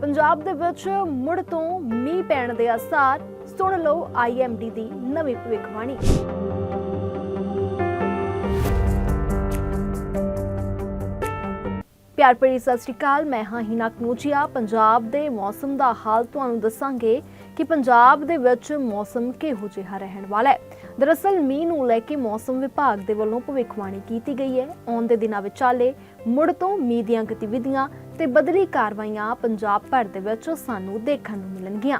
ਪੰਜਾਬ ਦੇ ਵਿੱਚ ਮੁੜ ਤੋਂ ਮੀਂਹ ਪੈਣ ਦੇ ਆਸਾਰ ਸੁਣ ਲਓ ਆਈਐਮਡੀ ਦੀ ਨਵੀਂ ਭਵਿੱਖਬਾਣੀ। ਪਿਆਰ ਭਰੀ ਸਤਿ ਸ਼੍ਰੀ ਅਕਾਲ, ਮੈਂ ਹਾਂ ਹਿਨਾ ਕਨੂਚੀਆ ਪੰਜਾਬ ਦੇ ਮੌਸਮ ਦਾ ਹਾਲ ਤੁਹਾਨੂੰ ਦੱਸਾਂਗੇ ਕਿ ਪੰਜਾਬ ਦੇ ਵਿੱਚ ਮੌਸਮ ਕਿਹੋ ਜਿਹਾ ਰਹਿਣ ਵਾਲਾ ਹੈ। ਦਰਅਸਲ ਮੀਂਹ ਨੂੰ ਲੈ ਕੇ ਮੌਸਮ ਵਿਭਾਗ ਦੇ ਵੱਲੋਂ ਭਵਿੱਖਬਾਣੀ ਕੀਤੀ ਗਈ ਹੈ। ਆਉਣ ਦੇ ਦਿਨਾਂ ਵਿਚਾਲੇ ਮੁੜ ਤੋਂ ਮੀਂਹ ਦੀਆਂ ਗਤੀਵਿਧੀਆਂ ਤੇ ਬਦਲੀ ਕਾਰਵਾਈਆਂ ਪੰਜਾਬ ਭਰ ਦੇ ਵਿੱਚ ਸਾਨੂੰ ਦੇਖਣ ਨੂੰ ਮਿਲਣਗੀਆਂ।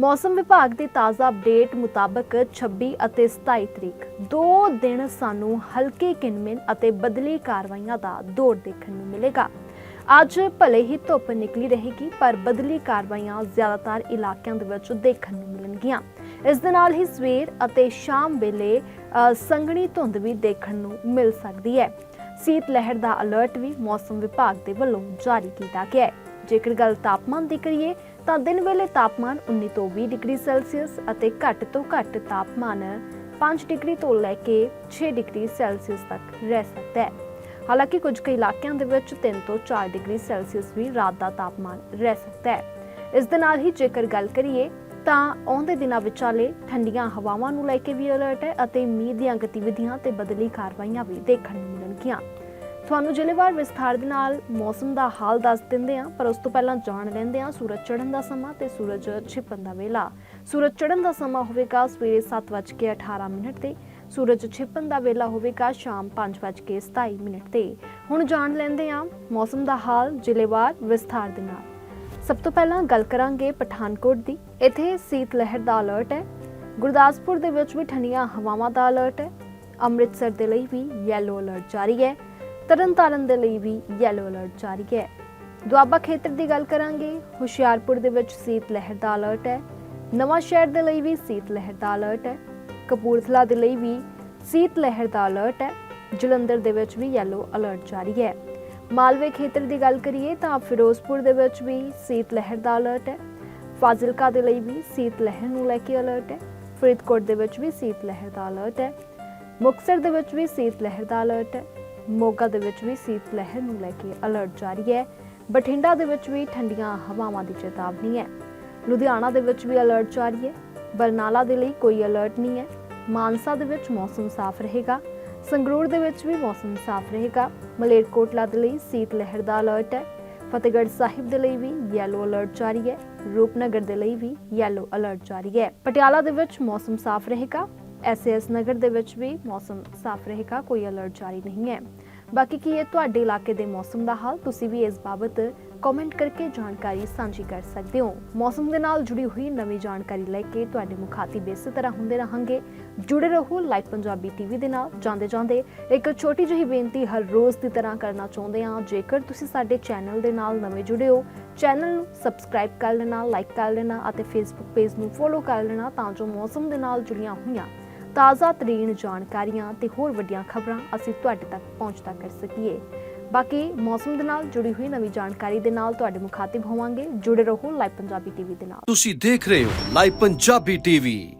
ਮੌਸਮ ਵਿਭਾਗ ਦੀ ਤਾਜ਼ਾ ਅਪਡੇਟ ਮੁਤਾਬਕ 26 ਅਤੇ 27 ਤਰੀਕ, ਦੋ ਦਿਨ ਸਾਨੂੰ ਹਲਕੇ ਕਿਨਮਿਨ ਅਤੇ ਬਦਲੀ ਕਾਰਵਾਈਆਂ ਦਾ ਦੌਰ ਦੇਖਣ ਨੂੰ ਮਿਲੇਗਾ। ਅੱਜ ਭਲੇ ਹੀ ਧੁੱਪ ਨਿਕਲੀ ਰਹੇਗੀ, ਪਰ ਬਦਲੀ ਕਾਰਵਾਈਆਂ ਜ਼ਿਆਦਾਤਰ ਇਲਾਕਿਆਂ ਦੇ ਵਿੱਚ ਦੇਖਣ ਨੂੰ ਮਿਲਣਗੀਆਂ। ਇਸ ਦੇ ਨਾਲ ਹੀ ਸਵੇਰ ਅਤੇ ਸ਼ਾਮ ਵੇਲੇ ਸੰਘਣੀ ਧੁੰਦ ਵੀ ਦੇਖਣ ਨੂੰ ਮਿਲ ਸਕਦੀ ਹੈ। ਸੀਤ ਲਹਿਰ ਦਾ ਅਲਰਟ ਵੀ ਮੌਸਮ ਵਿਭਾਗ ਦੇ ਵੱਲੋਂ ਜਾਰੀ ਕੀਤਾ ਗਿਆ ਹੈ। ਜੇਕਰ ਗੱਲ ਤਾਪਮਾਨ ਦੀ ਕਰੀਏ, ਤਾਂ ਦਿਨ ਵੇਲੇ ਤਾਪਮਾਨ 19 ਤੋਂ 20 ਡਿਗਰੀ ਸੈਲਸੀਅਸ ਅਤੇ ਘੱਟ ਤੋਂ ਘੱਟ ਤਾਪਮਾਨ 5 ਡਿਗਰੀ ਤੋਂ ਲੈ ਕੇ 6 ਡਿਗਰੀ ਸੈਲਸੀਅਸ ਤੱਕ ਰਹਿ ਸਕਦਾ ਹੈ। ਹਾਲਾਂਕਿ ਕੁਝ ਕੁ ਇਲਾਕਿਆਂ ਦੇ ਵਿੱਚ 3 ਤੋਂ 4 ਡਿਗਰੀ ਸੈਲਸੀਅਸ ਵੀ ਰਾਤ ਦਾ ਤਾਪਮਾਨ ਰਹਿ ਸਕਦਾ ਹੈ। ਇਸ ਦੇ ਨਾਲ ਹੀ ਜੇਕਰ ਗੱਲ ਕਰੀਏ ਤਾਂ ਆਉਂਦੇ ਦਿਨਾਂ ਵਿਚਾਲੇ ਠੰਡੀਆਂ ਹਵਾਵਾਂ ਨੂੰ ਲੈ ਕੇ ਵੀ ਅਲਰਟ ਹੈ ਅਤੇ ਮੀਂਹ ਦੀਆਂ ਗਤੀਵਿਧੀਆਂ ਤੇ ਬਦਲੀ ਕਾਰਵਾਈਆਂ ਵੀ ਦੇਖਣ ਨੂੰ ਮਿਲਣਗੀਆਂ। ਤੁਹਾਨੂੰ ਜ਼ਿਲ੍ਹੇਵਾਰ ਵਿਸਥਾਰ ਦੇ ਨਾਲ ਮੌਸਮ ਦਾ ਹਾਲ ਦੱਸ ਦਿੰਦੇ ਹਾਂ, ਪਰ ਉਸ ਤੋਂ ਪਹਿਲਾਂ ਜਾਣ ਲੈਂਦੇ ਹਾਂ ਸੂਰਜ ਚੜ੍ਹਨ ਦਾ ਸਮਾਂ ਤੇ ਸੂਰਜ ਛਿਪਣ ਦਾ ਵੇਲਾ। ਸੂਰਜ ਚੜ੍ਹਨ ਦਾ ਸਮਾਂ ਹੋਵੇਗਾ ਸਵੇਰੇ 7:18 ਮਿੰਟ ਤੇ, ਸੂਰਜ ਛਿਪਣ ਦਾ ਵੇਲਾ ਹੋਵੇਗਾ ਸ਼ਾਮ 5:27 ਮਿੰਟ ਤੇ। ਹੁਣ ਜਾਣ ਲੈਂਦੇ ਹਾਂ ਮੌਸਮ ਦਾ ਹਾਲ ਜ਼ਿਲ੍ਹੇਵਾਰ ਵਿਸਥਾਰ ਦੇ ਨਾਲ। ਸਭ ਤੋਂ ਪਹਿਲਾਂ ਗੱਲ ਕਰਾਂਗੇ ਪਠਾਨਕੋਟ ਦੀ। ਇੱਥੇ ਸੀਤ ਲਹਿਰ ਦਾ ਅਲਰਟ ਹੈ। ਗੁਰਦਾਸਪੁਰ ਦੇ ਵਿੱਚ ਵੀ ਠੰਡੀਆਂ ਹਵਾਵਾਂ ਦਾ ਅਲਰਟ ਹੈ। ਅੰਮ੍ਰਿਤਸਰ ਦੇ ਲਈ ਵੀ ਯੈਲੋ ਅਲਰਟ ਜਾਰੀ ਹੈ। ਤਰਨਤਾਰਨ ਦੇ ਲਈ ਵੀ ਯੈਲੋ ਅਲਰਟ ਜਾਰੀ ਹੈ। ਦੁਆਬਾ ਖੇਤਰ ਦੀ ਗੱਲ ਕਰਾਂਗੇ। ਹੁਸ਼ਿਆਰਪੁਰ ਦੇ ਵਿੱਚ ਸੀਤ ਲਹਿਰ ਦਾ ਅਲਰਟ ਹੈ। ਨਵਾਂ ਸ਼ਹਿਰ ਦੇ ਲਈ ਵੀ ਸੀਤ ਲਹਿਰ ਦਾ ਅਲਰਟ ਹੈ। ਕਪੂਰਥਲਾ ਦੇ ਲਈ ਵੀ ਸੀਤ ਲਹਿਰ ਦਾ ਅਲਰਟ ਹੈ। ਜਲੰਧਰ ਦੇ ਵਿੱਚ ਵੀ ਯੈਲੋ ਅਲਰਟ ਜਾਰੀ ਹੈ। ਮਾਲਵੇ ਖੇਤਰ ਦੀ ਗੱਲ ਕਰੀਏ ਤਾਂ ਫਿਰੋਜ਼ਪੁਰ ਦੇ ਵਿੱਚ ਵੀ ਸੀਤ ਲਹਿਰ ਦਾ ਅਲਰਟ ਹੈ। ਫਾਜ਼ਿਲਕਾ ਦੇ ਲਈ ਵੀ ਸੀਤ ਲਹਿਰ ਨੂੰ ਲੈ ਕੇ ਅਲਰਟ ਹੈ। ਫਰੀਦਕੋਟ ਦੇ ਵਿੱਚ ਵੀ ਸੀਤ ਲਹਿਰ ਦਾ ਅਲਰਟ ਹੈ। ਮੁਕਤਸਰ ਦੇ ਵਿੱਚ ਵੀ ਸੀਤ ਲਹਿਰ ਦਾ ਅਲਰਟ ਹੈ। ਮੋਗਾ ਦੇ ਵਿੱਚ ਵੀ ਸੀਤ ਲਹਿਰ ਨੂੰ ਲੈ ਕੇ ਅਲਰਟ ਜਾਰੀ ਹੈ। ਬਠਿੰਡਾ ਦੇ ਵਿੱਚ ਵੀ ਠੰਡੀਆਂ ਹਵਾਵਾਂ ਦੀ ਚੇਤਾਵਨੀ ਹੈ। ਲੁਧਿਆਣਾ ਦੇ ਵਿੱਚ ਵੀ ਅਲਰਟ ਜਾਰੀ ਹੈ। ਬਰਨਾਲਾ ਦੇ ਲਈ ਕੋਈ ਅਲਰਟ ਨਹੀਂ ਹੈ। ਮਾਨਸਾ ਦੇ ਵਿੱਚ ਮੌਸਮ ਸਾਫ਼ ਰਹੇਗਾ। ਸੰਗਰੂਰ ਦੇ ਵਿੱਚ ਵੀ ਮੌਸਮ ਸਾਫ਼ ਰਹੇਗਾ। ਮਲੇਰਕੋਟਲਾ ਦੇ ਲਈ ਸੀਤ ਲਹਿਰ ਦਾ ਅਲਰਟ ਹੈ। ਫਤਿਹਗੜ੍ਹ ਸਾਹਿਬ ਦੇ ਲਈ ਵੀ ਯੈਲੋ ਅਲਰਟ ਜਾਰੀ ਹੈ। ਰੂਪਨਗਰ ਦੇ ਲਈ ਵੀ ਯੈਲੋ ਅਲਰਟ ਜਾਰੀ ਹੈ। ਪਟਿਆਲਾ ਦੇ ਵਿੱਚ ਮੌਸਮ ਸਾਫ਼ ਰਹੇਗਾ। ਐਸਐਸ ਨਗਰ ਦੇ ਵਿੱਚ ਵੀ ਮੌਸਮ ਸਾਫ਼ ਰਹੇਗਾ। ਕੋਈ ਅਲਰਟ ਜਾਰੀ ਨਹੀਂ ਹੈ। ਬਾਕੀ ਕੀ ਹੈ ਤੁਹਾਡੇ ਇਲਾਕੇ ਦੇ ਮੌਸਮ ਦਾ ਹਾਲ? ਤੁਸੀਂ ਵੀ ਇਸ ਬਾਬਤ ਕਮੈਂਟ ਕਰਕੇ ਜਾਣਕਾਰੀ ਸਾਂਝੀ ਕਰ ਸਕਦੇ ਹੋ। ਮੌਸਮ ਦੇ ਨਾਲ ਜੁੜੀ ਹੋਈ ਨਵੀਂ ਜਾਣਕਾਰੀ ਲੈ ਕੇ ਤੁਹਾਡੇ ਮੁਖਾਤਿਬ ਇਸੇ ਤਰ੍ਹਾਂ ਹੁੰਦੇ ਰਹਾਂਗੇ। ਜੁੜੇ ਰਹੋ ਲਾਈਵ ਪੰਜਾਬੀ ਟੀਵੀ ਦੇ ਨਾਲ। ਜਾਂਦੇ ਜਾਂਦੇ ਇੱਕ ਛੋਟੀ ਜਿਹੀ ਬੇਨਤੀ ਹਰ ਰੋਜ਼ ਦੀ ਤਰ੍ਹਾਂ ਕਰਨਾ ਚਾਹੁੰਦੇ ਹਾਂ। ਜੇਕਰ ਤੁਸੀਂ ਸਾਡੇ ਚੈਨਲ ਦੇ ਨਾਲ ਨਵੇਂ ਜੁੜੇ ਹੋ, ਚੈਨਲ ਨੂੰ ਸਬਸਕ੍ਰਾਈਬ ਕਰ ਲੈਣਾ ਲਾਈਕ ਕਰ ਲੈਣਾ ਅਤੇ ਫੇਸਬੁੱਕ ਪੇਜ ਨੂੰ ਫੋਲੋ ਕਰ ਲੈਣਾ ਤਾਂ ਜੋ ਮੌਸਮ ਦੇ ਨਾਲ ਜੁੜੀਆਂ ਹੋਈਆਂ ਤਾਜ਼ਾ ਤਰੀਨ ਜਾਣਕਾਰੀਆਂ ਤੇ ਹੋਰ ਵੱਡੀਆਂ ਖਬਰਾਂ ਅਸੀਂ ਤੁਹਾਡੇ ਤੱਕ ਪਹੁੰਚਦਾ ਕਰ ਸਕੀਏ। ਬਾਕੀ ਮੌਸਮ ਦੇ ਨਾਲ ਜੁੜੀ ਹੋਈ ਨਵੀਂ ਜਾਣਕਾਰੀ ਦੇ ਨਾਲ ਤੁਹਾਡੇ ਮੁਖਾਤਿਬ ਹੋਵਾਂਗੇ। ਜੁੜੇ ਰਹੋ ਲਾਈਵ ਪੰਜਾਬੀ ਟੀਵੀ ਦੇ ਨਾਲ। ਤੁਸੀਂ ਦੇਖ ਰਹੇ ਹੋ ਲਾਈਵ ਪੰਜਾਬੀ ਟੀਵੀ।